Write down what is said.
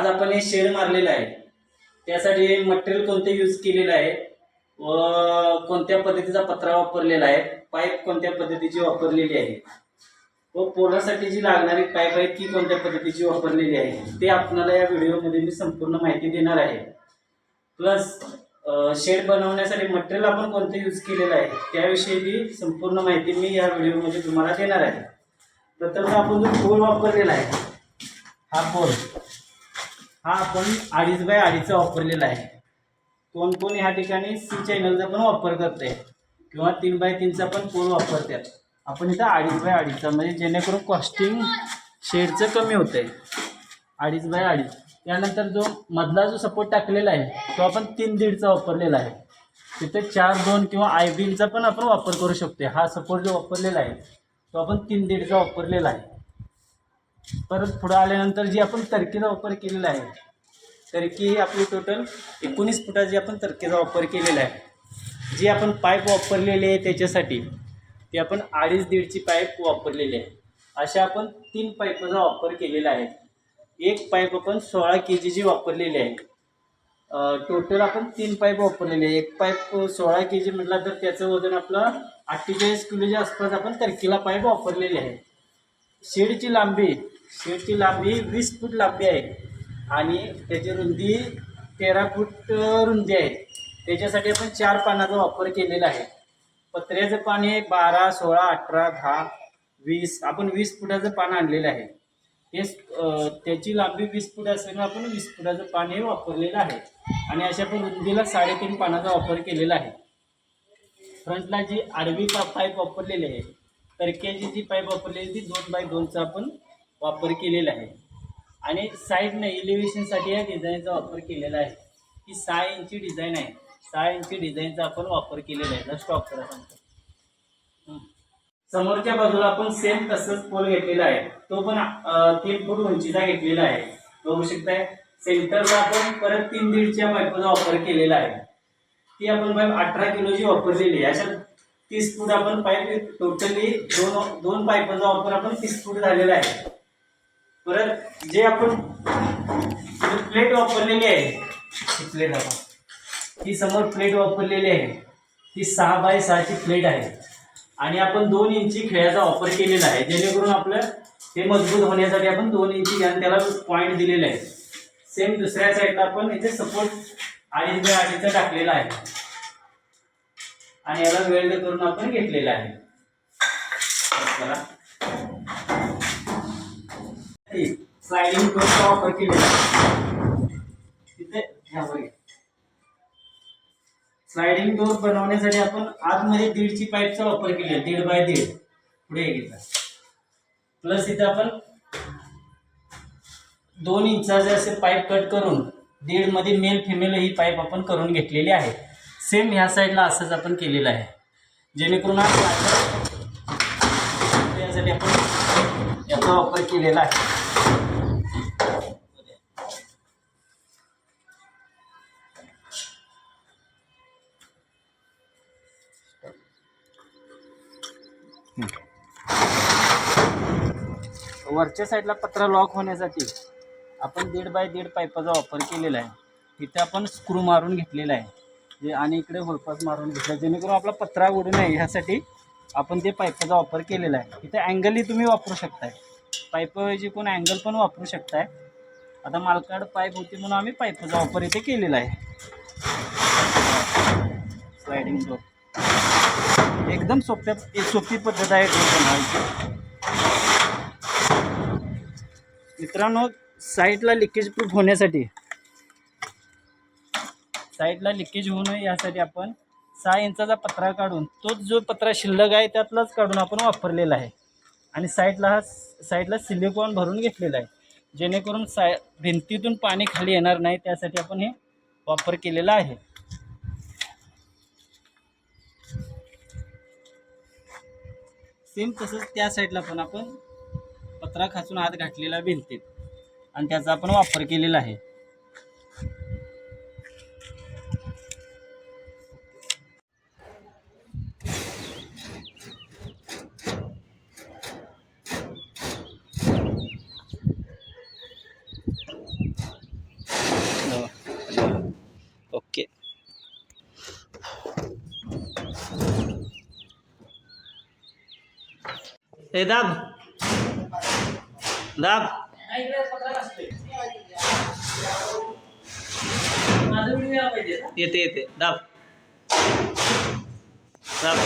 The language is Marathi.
आज आपण हे शेड मारलेलं आहे. त्यासाठी मटेरियल कोणते यूज केलेलं आहे व कोणत्या पद्धतीचा पत्रा वापरलेला आहे पाईप कोणत्या पद्धतीची वापरलेली आहे व पोलासाठी जी लागणारी पाईप आहे ती कोणत्या पद्धतीची वापरलेली आहे ते आपल्याला या व्हिडिओमध्ये मी संपूर्ण माहिती देणार आहे. प्लस शेड बनवण्यासाठी मटेरियल आपण कोणते यूज केलेलं आहे त्याविषयी संपूर्ण माहिती मी या व्हिडिओमध्ये तुम्हाला देणार आहे. प्रथम आपण जो पोल वापरलेला आहे हा पोल हा आपण अडीच बाय अडीचचा वापरलेला आहे. कोण कोण ह्या ठिकाणी सी चॅनलचा पण वापर करते किंवा तीन बाय तीनचा पण पोल वापरतात आपण इथं अडीच बाय अडीचचा म्हणजे जेणेकरून कॉस्टिंग शेडचं कमी होतं आहे अडीच बाय अडीच. त्यानंतर जो मधला जो सपोर्ट टाकलेला आहे तो आपण तीन दीडचा वापरलेला आहे. तिथे चार दोन किंवा आय बीमचा पण आपण वापर करू शकतो हा सपोर्ट जो वापरलेला आहे तो आपण तीन दीडचा वापरलेला आहे. परत पुढं आल्यानंतर जी आपण तरकीचा वापर केलेला आहे तरकी ही आपली टोटल एकोणीस फुटाची आपण तरकीचा वापर केलेला आहे जी आपण पाईप वापरलेली आहे त्याच्यासाठी ती आपण अडीच दीडची पाईप वापरलेली आहे. अशा आपण तीन पाईपचा वापर केलेला आहे. एक पाईप आपण सोळा के जीची वापरलेली आहे. टोटल आपण तीन पाईप वापरलेले आहे. एक पाईप सोळा के जी म्हटला तर त्याचं वजन आपलं अठ्ठेचाळीस किलोच्या आसपास आपण तरकीला पाईप वापरलेले आहे. शेडची लांबी शेडची लांबी वीस फूट लांबी आहे. आणि त्याची रुंदी तेरा फूट रुंदी आहे. त्याच्यासाठी आपण चार पानाचा वापर केलेला आहे. पत्र्याचं पान हे बारा सोळा अठरा दहा वीस आपण वीस फुटाचं पान आणलेलं आहे. हे त्याची लांबी वीस फूट असल्याने आपण वीस फुटाचं पान हे वापरलेलं आहे. आणि अशा पण रुंदीला साडेतीन पानाचा वापर केलेला आहे. फ्रंटला जी आडवी पाईप वापरलेली आहे तरक्याची जी पाईप वापरलेली ती दोन बाय दोनचा आपण वापर केलेला आहे. आणि साईडनं इलिव्हेशनसाठी या डिझाईनचा वापर केलेला आहे. ही सहा इंची डिझाईन आहे. सहा इंची डिझाईनचा आपण वापर केलेला आहे. स्टॉक करा सांगतो. समोरच्या बाजूला आपण सेम तसंच पोल घेतलेला आहे. तो पण तीन फूट उंचीचा घेतलेला आहे. बघू शकताय. सेंटरला आपण परत तीन दीडच्या पाईपचा वापर केलेला आहे. ती आपण पाईप अठरा किलोची वापरलेली आहे. अशा तीस फूट आपण पाईप टोटली दोन दोन पाईपाचा वापर आपण तीस फूट झालेला आहे. परत जे आपण प्लेट वापरलेली आहे ही प्लेट आपण ही समोर प्लेट वापरलेली आहे. ती सहा बाय सहाची प्लेट आहे. आणि आपण दोन इंची खेळाचा वापर केलेला आहे. जेणेकरून आपलं हे मजबूत होण्यासाठी आपण दोन इंची आणि त्याला पॉईंट दिलेला आहे. सेम दुसऱ्या साईडला आपण इथे सपोर्ट अडीच बाय टाकलेला आहे. आणि याला वेल्ड करून आपण घेतलेला आहे. बघा. स्लायडिंग डोरचा वापर केलेला आहे. तिथे ह्यावर स्लायडिंग डोर बनवण्यासाठी आपण आतमध्ये दीडची पाईपचा वापर केला दीड बाय दीड. पुढे घेतला प्लस इथे आपण दोन इंचाचे असे पाईप कट करून दीडमध्ये मेल फिमेल ही पाईप आपण करून घेतलेली आहे. सेम ह्या साईडला असंच आपण केलेलं आहे. जेणेकरून यासाठी आपण याचा वापर केलेला आहे. वरच्या साईडला पत्रा लॉक होण्यासाठी आपण दीड बाय दीड पाईपाचा वापर केलेला आहे. इथे आपण स्क्रू मारून घेतलेला आहे. जे आणि इकडे होलपास मारून घेतला. जेणेकरून आपला पत्रा उडू नये. ह्यासाठी आपण ते पाईपाचा वापर केलेला आहे. इथे अँगलही तुम्ही वापरू शकताय. पाईपऐवजी कोण अँगल पण वापरू शकताय. आता मालकाड पाईप होती म्हणून आम्ही पाईपचा वापर इथे केलेला आहे. स्लायडिंग डोर एकदम सोप्या एक सोपी पद्धत आहे डोर बनवायची. मित्रांनो साईडला लिकेज प्रूफ होण्यासाठी साईडला लिकेज होऊ नये यासाठी आपण सहा इंचाचा पत्रा काढून तोच जो पत्रा शिल्लक आहे त्यातलाच काढून आपण वापरलेला आहे. आणि साईडला हा साईडला सिलिकॉन भरून घेतलेला आहे. जेणेकरून साय भिंतीतून पाणी खाली येणार नाही त्यासाठी आपण हे वापर केलेला आहे. सेम तसंच त्या साईडला पण आपण पत्रा खाचून आत घातलेला भिंतीत. आणि त्याचा आपण वापर केलेला आहे. ए दाब दाब नाही, इकडे पत्रा असतोय. माझं व्हिडिओ यायला पाहिजे ना? येते येते दाब दाब